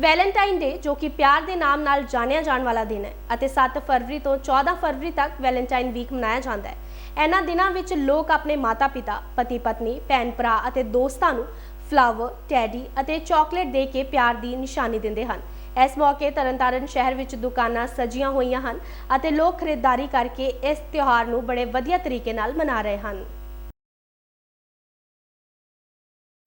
Valentine day ਜੋ ਕਿ ਪਿਆਰ ਦੇ ਨਾਮ ਨਾਲ ਜਾਣਿਆ ਜਾਣ ਵਾਲਾ ਦਿਨ ਹੈ ਅਤੇ 7 ਫਰਵਰੀ ਤੋਂ 14 ਫਰਵਰੀ ਤੱਕ ਵੈਲੈਂਟਾਈਨ ਵੀਕ ਮਨਾਇਆ ਜਾਂਦਾ ਹੈ। ਇਹਨਾਂ ਦਿਨਾਂ ਵਿੱਚ ਲੋਕ ਆਪਣੇ ਮਾਤਾ-ਪਿਤਾ, ਪਤੀ-ਪਤਨੀ, ਭੈਣ-ਭਰਾ ਅਤੇ ਦੋਸਤਾਂ ਨੂੰ ਫਲਾਵਰ, ਟੈਡੀ ਅਤੇ ਚਾਕਲੇਟ ਦੇ ਕੇ ਪਿਆਰ ਦੀ ਨਿਸ਼ਾਨੀ ਦਿੰਦੇ ਹਨ। ਇਸ ਮੌਕੇ ਤਰਨਤਾਰਨ ਸ਼ਹਿਰ ਵਿੱਚ ਦੁਕਾਨਾਂ ਸਜੀਆਂ ਹੋਈਆਂ ਹਨ ਅਤੇ ਲੋਕ ਖਰੀਦਦਾਰੀ ਕਰਕੇ ਇਸ ਤਿਉਹਾਰ ਨੂੰ ਬੜੇ ਵਧੀਆ ਤਰੀਕੇ ਨਾਲ ਮਨਾ ਰਹੇ ਹਨ।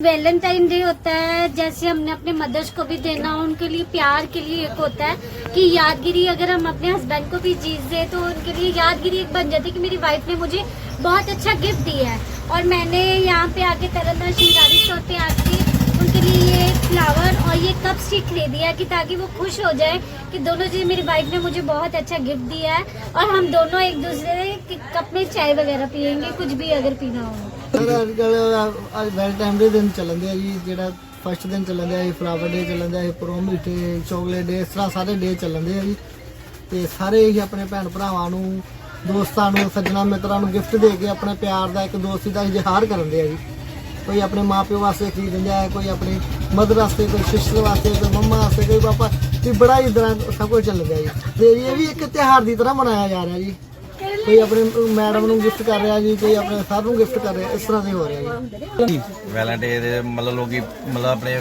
वैलेंटाइन डे होता है, जैसे हमने अपने मदर्स को भी देना, उनके लिए प्यार के लिए एक होता है कि यादगिरी अगर हम अपने हस्बैंड को भी चीज़ दे तो उनके लिए यादगिरी एक बन जाती है कि मेरी वाइफ ने मुझे बहुत अच्छा गिफ्ट दिया है। और मैंने यहाँ पे आके तरन्ना श्रृंगारी स्टोर पे आके उनके लिए ये फ्लावर और ये कप स्टिक खरीदी है कि ताकि वो खुश हो जाए कि दोनों चीज़ मेरी वाइफ ने मुझे बहुत अच्छा गिफ्ट दिया है। और हम दोनों एक दूसरे के कप में चाय वगैरह पियेंगे, कुछ भी अगर पीना हो। ਸਰ ਅੱਜ ਕੱਲ੍ਹ ਅੱਜ ਵੈਲਟਾਈਨ ਦੇ ਦਿਨ ਚੱਲਣ ਦੇ ਆ ਜੀ, ਜਿਹੜਾ ਫਸਟ ਦਿਨ ਚੱਲਣ ਦੇ ਆ ਫਲਾਵਰ ਡੇ ਚੱਲਣ ਦੇ ਆ ਪ੍ਰੋਮੀ ਮਿੱਠੇ ਚੋਕਲੇਟ ਡੇ ਇਸ ਤਰ੍ਹਾਂ ਸਾਰੇ ਡੇ ਚੱਲਣ ਦੇ ਆ ਜੀ। ਤੇ ਸਾਰੇ ਹੀ ਆਪਣੇ ਭੈਣ ਭਰਾਵਾਂ ਨੂੰ, ਦੋਸਤਾਂ ਨੂੰ, ਸੱਜਣਾ ਮਿੱਤਰਾਂ ਨੂੰ ਗਿਫਟ ਦੇ ਕੇ ਆਪਣੇ ਪਿਆਰ ਦਾ ਇੱਕ ਦੋਸਤੀ ਦਾ ਇਜ਼ਹਾਰ ਕਰਨ ਦੇ ਆ ਜੀ। ਕੋਈ ਆਪਣੇ ਮਾਪਿਓ ਵਾਸਤੇ ਖਰੀਦ ਦਿੰਦਾ ਹੈ, ਕੋਈ ਆਪਣੇ ਮਦਰ ਵਾਸਤੇ, ਕੋਈ ਸਿਸਟਰ ਵਾਸਤੇ, ਕੋਈ ਮੰਮਾ ਵਾਸਤੇ, ਕੋਈ ਪਾਪਾ ਵੀ ਬੜਾ ਹੀ ਤਰ੍ਹਾਂ ਸਭ ਕੁਝ ਚੱਲ ਰਿਹਾ ਜੀ। ਤੇ ਇਹ ਵੀ ਇੱਕ ਤਿਉਹਾਰ ਦੀ ਤਰ੍ਹਾਂ ਮਨਾਇਆ ਜਾ ਰਿਹਾ ਜੀ। ਕੋਈ ਆਪਣੇ ਮੈਡਮ ਨੂੰ ਗਿਫਟ ਕਰ ਰਿਹਾ ਜੀ ਕੋਈ ਆਪਣੇ ਸਰ ਨੂੰ ਗਿਫਟ ਕਰ ਰਿਹਾ ਇਸ ਤਰ੍ਹਾਂ ਦੇ ਹੋ ਰਿਹਾ ਜੀ। ਵੈਲੈਂਟਾਈਨ ਦੇ ਮਤਲਬ ਲੋਕੀ ਮਤਲਬ ਆਪਣੇ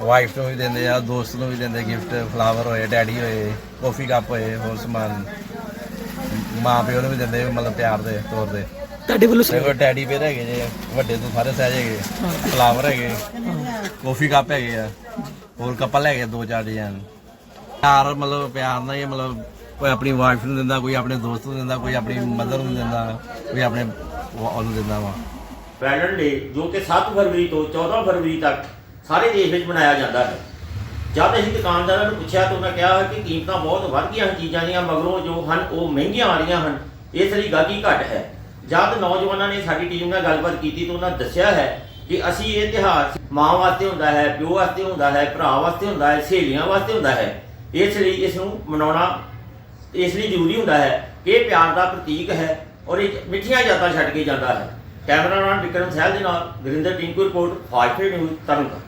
ਵਾਈਫ ਨੂੰ ਵੀ ਦਿੰਦੇ ਆ ਦੋਸਤ ਨੂੰ ਵੀ ਦਿੰਦੇ ਗਿਫਟ ਫਲਾਵਰ ਹੋਏ ਡੈਡੀ ਹੋਏ ਕਾਫੀ ਕੱਪ ਹੋਏ ਹੋਰ ਸਮਾਨ। ਮਾਂ ਪਿਓ ਨੂੰ ਵੀ ਦਿੰਦੇ ਮਤਲਬ ਪਿਆਰ ਦੇ ਤੌਰ ਤੇ। ਤੁਹਾਡੇ ਵੱਲੋਂ ਦੇਖੋ ਡੈਡੀ ਪੇਰ ਹੈਗੇ ਜੇ ਵੱਡੇ ਤੋਂ ਸਾਰੇ ਸਾਈਜ਼ ਹੈਗੇ ਫਲਾਵਰ ਹੈਗੇ ਕਾਫੀ ਕੱਪ ਹੈਗੇ ਆ ਹੋਰ ਕੱਪਲ ਹੈਗੇ ਦੋ ਚਾਰ ਡਿਜ਼ਾਈਨ ਪਿਆਰ ਮਤਲਬ ਪਿਆਰ ਨਾਲ ਹੀ ਮਤਲਬ ਕੋਈ ਆਪਣੀ ਵਾਈਫ ਨੂੰ ਦਿੰਦਾ, ਕੋਈ ਆਪਣੇ ਦੋਸਤ ਨੂੰ ਦਿੰਦਾ, ਕੋਈ ਆਪਣੀ ਮਦਰ ਨੂੰ ਦਿੰਦਾ, ਕੋਈ ਆਪਣੇ ਉਹਨੂੰ ਦਿੰਦਾ ਵਾ। ਵੈਲੈਂਟਾਈਨ ਡੇ ਜੋ ਕਿ 7 ਫਰਵਰੀ ਤੋਂ 14 ਫਰਵਰੀ ਤੱਕ ਸਾਰੇ ਦੇਸ਼ ਵਿੱਚ ਮਨਾਇਆ ਜਾਂਦਾ ਹੈ। ਜਦ ਅਸੀਂ ਦੁਕਾਨਦਾਰਾਂ ਨੂੰ ਪੁੱਛਿਆ ਤਾਂ ਉਹਨਾਂ ਕਿਹਾ ਕਿ ਕੀਮਤਾਂ ਬਹੁਤ ਵੱਧ ਗਈਆਂ ਹਨ, ਚੀਜ਼ਾਂ ਦੀਆਂ, ਮਗਰੋਂ ਜੋ ਹਨ ਉਹ ਮਹਿੰਗੀਆਂ ਆ ਰਹੀਆਂ ਹਨ। ਇਸ ਲਈ ਗਾਹਕੀ ਘੱਟ ਹੈ। ਜਦ ਨੌਜਵਾਨਾਂ ਨੇ ਸਾਡੀ ਟੀਮ ਨਾਲ ਗੱਲਬਾਤ ਕੀਤੀ ਤਾਂ ਉਹਨਾਂ ਦੱਸਿਆ ਹੈ ਕਿ ਅਸੀਂ ਇਹ ਤਿਉਹਾਰ ਮਾਂ ਵਾਸਤੇ ਹੁੰਦਾ ਹੈ, ਪਿਓ ਵਾਸਤੇ ਹੁੰਦਾ ਹੈ, ਭਰਾ ਵਾਸਤੇ ਹੁੰਦਾ ਹੈ, ਸਹੇਲੀਆਂ ਵਾਸਤੇ ਹੁੰਦਾ ਹੈ। ਇਸ ਲਈ ਇਸ ਨੂੰ ਮਨਾਉਣਾ ਇਸ ਲਈ ਜ਼ਰੂਰੀ ਹੁੰਦਾ ਹੈ ਕਿ ਇਹ ਪਿਆਰ ਦਾ ਪ੍ਰਤੀਕ ਹੈ ਔਰ ਇਹ ਮਿੱਠੀਆਂ ਯਾਦਾਂ ਛੱਡ ਕੇ ਜਾਂਦਾ ਹੈ। ਕੈਮਰਾਮੈਨ ਵਿਕਰਮ ਸਹਿਲ ਦੇ ਨਾਲ Gurinder Tinku report fast news Tarn Taran.